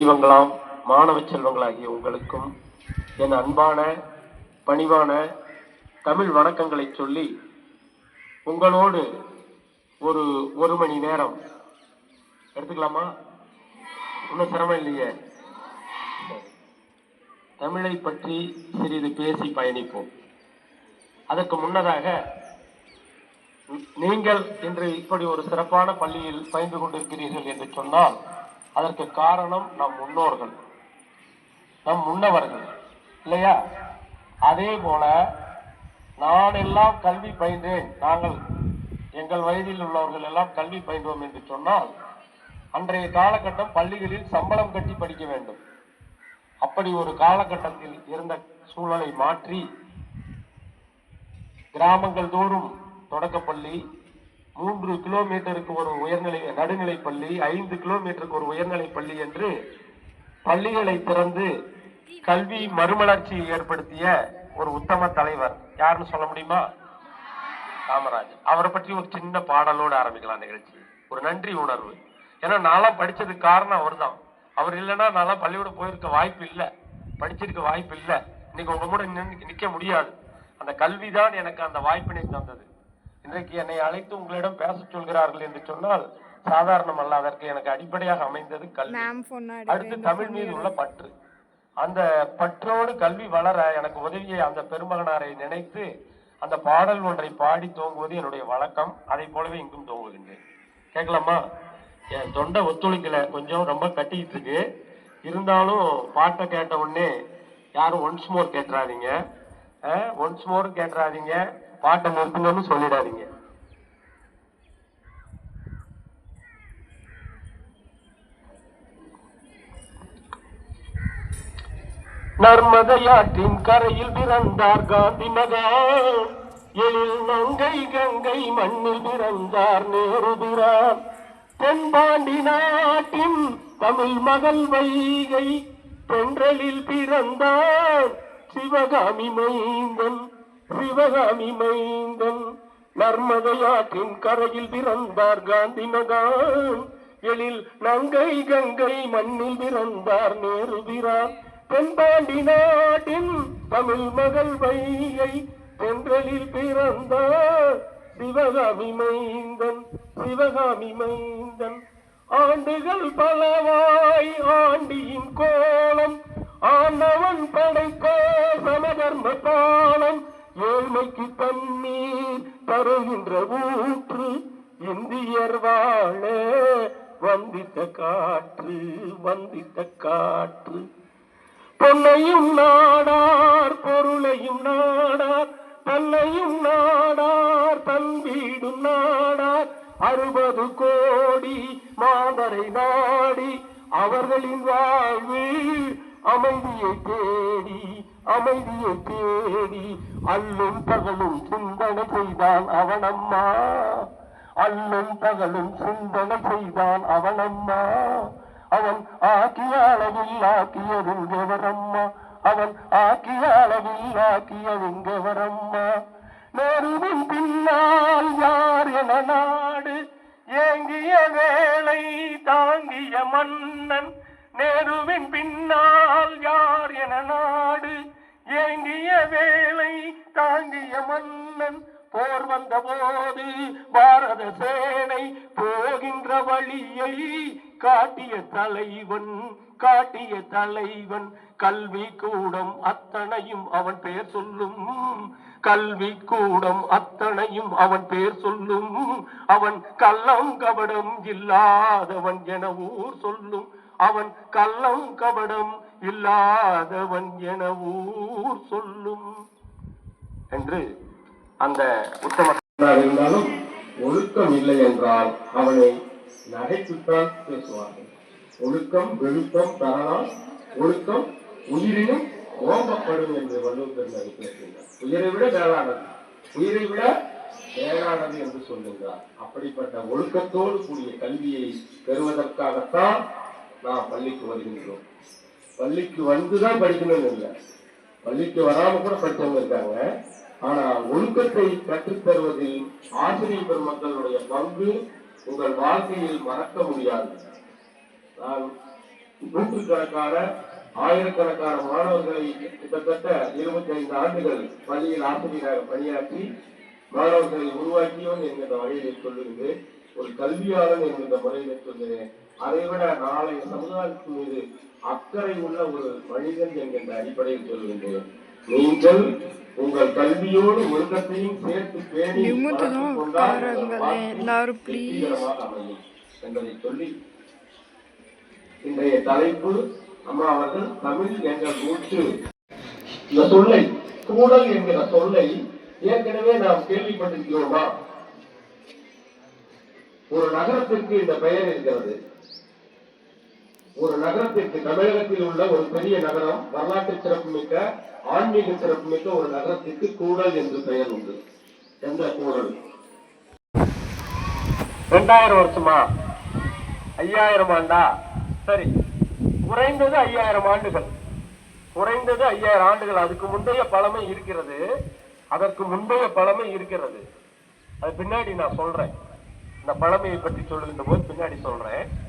செல்வங்களாம் மாணவ செல்வங்களாகிய உங்களுக்கும் என் அன்பான பணிவான தமிழ் வணக்கங்களை சொல்லி உங்களோடு ஒரு ஒரு மணி நேரம் எடுத்துக்கலாமா? ஒன்றும் சிரமம் இல்லையே. தமிழை பற்றி சிறிது பேசி பயணிப்போம். அதற்கு முன்னதாக நீங்கள் இன்று இப்படி ஒரு சிறப்பான பள்ளியில் பயின்று கொண்டிருக்கிறீர்கள் என்று சொன்னால் அதற்கு காரணம் நம் முன்னோர்கள் நம் முன்னவர்கள் இல்லையா? அதே போல நான் எல்லாம் கல்வி பயின்றேன். நாங்கள் எங்கள் வயதில் உள்ளவர்கள் எல்லாம் கல்வி பயின்றோம் என்று சொன்னால் அன்றைய காலகட்டம் பள்ளிகளில் சம்பளம் கட்டி படிக்க வேண்டும். அப்படி ஒரு காலகட்டத்தில் இருந்த சூழலை மாற்றி கிராமங்கள் தோறும் தொடக்கப்பள்ளி மூன்று கிலோமீட்டருக்கு ஒரு உயர்நிலை நடுநிலை பள்ளி ஐந்து கிலோமீட்டருக்கு ஒரு உயர்நிலை பள்ளி என்று பள்ளிகளை திறந்து கல்வி மறுமலர்ச்சியை ஏற்படுத்திய ஒரு உத்தம தலைவர். யாருன்னு சொல்ல முடியுமா? காமராஜ் அவரை பற்றி ஒரு சின்ன பாடலோடு ஆரம்பிக்கலாம் நிகழ்ச்சி. ஒரு நன்றி உணர்வு. ஏன்னா நான்லாம் படிச்சதுக்கு காரணம் அவர்தான். அவர் இல்லைன்னா நான்லாம் பள்ளிக்கூடம் போயிருக்க வாய்ப்பு இல்லை. படிச்சிருக்க வாய்ப்பு இல்லை. இன்னைக்கு உங்க கூட நின்னு- நிக்க முடியாது. அந்த கல்வி தான் எனக்கு அந்த வாய்ப்பினை தந்தது. இன்றைக்கு என்னை அழைத்து உங்களிடம் பேச சொல்கிறார்கள் என்று சொன்னால் சாதாரணம் அல்ல அதற்கு எனக்கு அடிப்படையாக அமைந்தது கல்வி. அடுத்து தமிழ் மீது உள்ள பற்று. அந்த பற்றோடு கல்வி வளர எனக்கு உதவிய அந்த பெருமகனாரை நினைத்து அந்த பாடல் ஒன்றை பாடி தோங்குவது என்னுடைய வழக்கம். அதை போலவே இங்கும் தோங்குகின்றேன். கேட்கலாமா? என் தொண்டை ஒத்துழைக்கல. கொஞ்சம் ரொம்ப கட்டிக்கிட்டு இருக்கு. இருந்தாலும் பாட்டை கேட்ட உடனே யாரும் ஒன்ஸ் மோர் கேட்டுறாதீங்க. Once more கேட்டுறாதீங்க. பாட்டை நிறுத்துங்கன்னு சொல்லிடாதீங்க. நர்மதையாற்றின் கரையில் பிறந்தார் காந்தி மகான். எழில் நங்கை கங்கை மண்ணில் பிறந்தார் நேருபிரான் தென்பாண்டி நாட்டின் தமிழ் மகள் வைகை. தென்றலில் பிறந்தார் சிவகாமி மைந்தன். சிவகாமி மைந்தன் நர்மதையாற்றின் கரையில் பிறந்தார் காந்தி மகான். எழில் நங்கை கங்கை மண்ணில் பிறந்தார் நேருபிரான் தென்பாண்டி நாட்டின் தமிழ் மகள் வையை தென்றலில் பிறந்தார் சிவகாமி மைந்தன் சிவகாமி மைந்தன் ஆண்டுகள் பல ஏழ்மைக்கு தண்ணீர் தருகின்ற ஊற்று இந்தியர் வாழ. வந்தித்த காற்று வந்தித்த காற்று. பொன்னையும் நாடார் பொருளையும் நாடார். தன்னையும் நாடார் தன் வீடும் நாடார். அறுபது கோடி மாதரை நாடி அவர்களின் வாழ்வு அமைதியை தேடி அமைதியை தேடி அல்லும் பகலும் சிந்தனை செய்தான் அவனம்மா. அல்லும் பகலும் சிந்தனை செய்தான் அவனம்மா. அவன் ஆக்கிய அளவில் ஆக்கியதுங்கவரம்மா அவன் ஆக்கிய அளவில் ஆக்கியதுங்கவரம்மா நெருவின் பின்னால் யார் என நாடு? ஏங்கிய வேலை தாங்கிய மன்னன். நேருவின் பின்னால் யார் என நாடு? போர் வந்த போது பாரத சேனை போகின்ற வழியை காட்டிய தலைவன் காட்டிய தலைவன் கல்வி கூடம் அத்தனையும் அவன் பெயர் சொல்லும். கல்வி கூடம் அத்தனையும் அவன் பெயர் சொல்லும். அவன் கள்ளம் கபடம் இல்லாதவன் என ஊர் சொல்லும். அவன் கள்ளம் கபடம் இல்லாதவன் என ஊர் சொல்லும். என்று அந்த உத்தம இருந்தாலும் ஒழுக்கம் இல்லை என்றால் அவனை நகைச்சுத்தான் பேசுவார்கள். ஒழுக்கம் விழுப்பம் தரலாம் ஒழுக்கம் உயிரினும் கோபப்படும் என்று வள்ளுவர் பேசுகிறார் உயிரை விட மேலானது உயிரை விட மேலானது என்று சொல்லுகிறார் அப்படிப்பட்ட ஒழுக்கத்தோடு கூடிய கல்வியை பெறுவதற்காகத்தான் நாம் பள்ளிக்கு வருகின்றோம். பள்ளிக்கு வந்துதான் படிக்கணும்னு இல்லை. பள்ளிக்கு வராம கூட படித்தவங்க இருக்காங்க. ஆனா ஒழுக்கத்தை கற்றுத் தருவதில் ஆசிரியர் பெருமக்களுடைய பங்கு உங்கள் வாழ்க்கையில் மறக்க முடியாது. நான் நூற்றுக்கணக்கான ஆயிரக்கணக்கான மாணவர்களை கிட்டத்தட்ட இருபத்தி ஐந்து ஆண்டுகள் பள்ளியில் ஆசிரியராக பணியாற்றி மாணவர்களை உருவாக்கியவன் என்கின்ற வகையில் சொல்லுகிறேன் ஒரு கல்வியாளன் என்கின்ற முறையில் சொல்கிறேன் அதைவிட நாளைய சமுதாயத்தின் மீது அக்கறை உள்ள ஒரு மனிதன் என்கின்ற அடிப்படையில் சொல்கின்றேன் நீங்கள் உங்கள் கல்வியோடு ஒழுக்கத்தையும் சேர்த்து பேணி எல்லாரும் என்பதை சொல்லி இன்றைய தலைப்பு அம்மா அவர்கள் தமிழ் எங்கள் மூச்சு இந்த சொல்லை கூடல் என்கிற சொல்லை ஏற்கனவே நாம் கேள்விப்பட்டிருக்கிறோமா? ஒரு நகரத்திற்கு இந்த பெயர் இருக்கிறது. ஒரு நகரத்திற்கு தமிழகத்தில் உள்ள ஒரு பெரிய நகரம் வரலாற்று சிறப்புமிக்க ஆன்மீக சிறப்புமிக்க ஒரு நகரத்திற்கு கூடல் என்று பெயர் உண்டு. எந்த கூடல்? ரெண்டாயிரம் வருஷமா? ஐயாயிரம் ஆண்டா? சரி. குறைந்தது ஐயாயிரம் ஆண்டுகள். குறைந்தது ஐயாயிரம் ஆண்டுகள். அதுக்கு முந்தைய பழமை இருக்கிறது. அதற்கு முந்தைய பழமை இருக்கிறது. அது பின்னாடி நான் சொல்றேன். இந்த பழமையை பற்றி சொல்லுகின்ற போது பின்னாடி சொல்றேன்.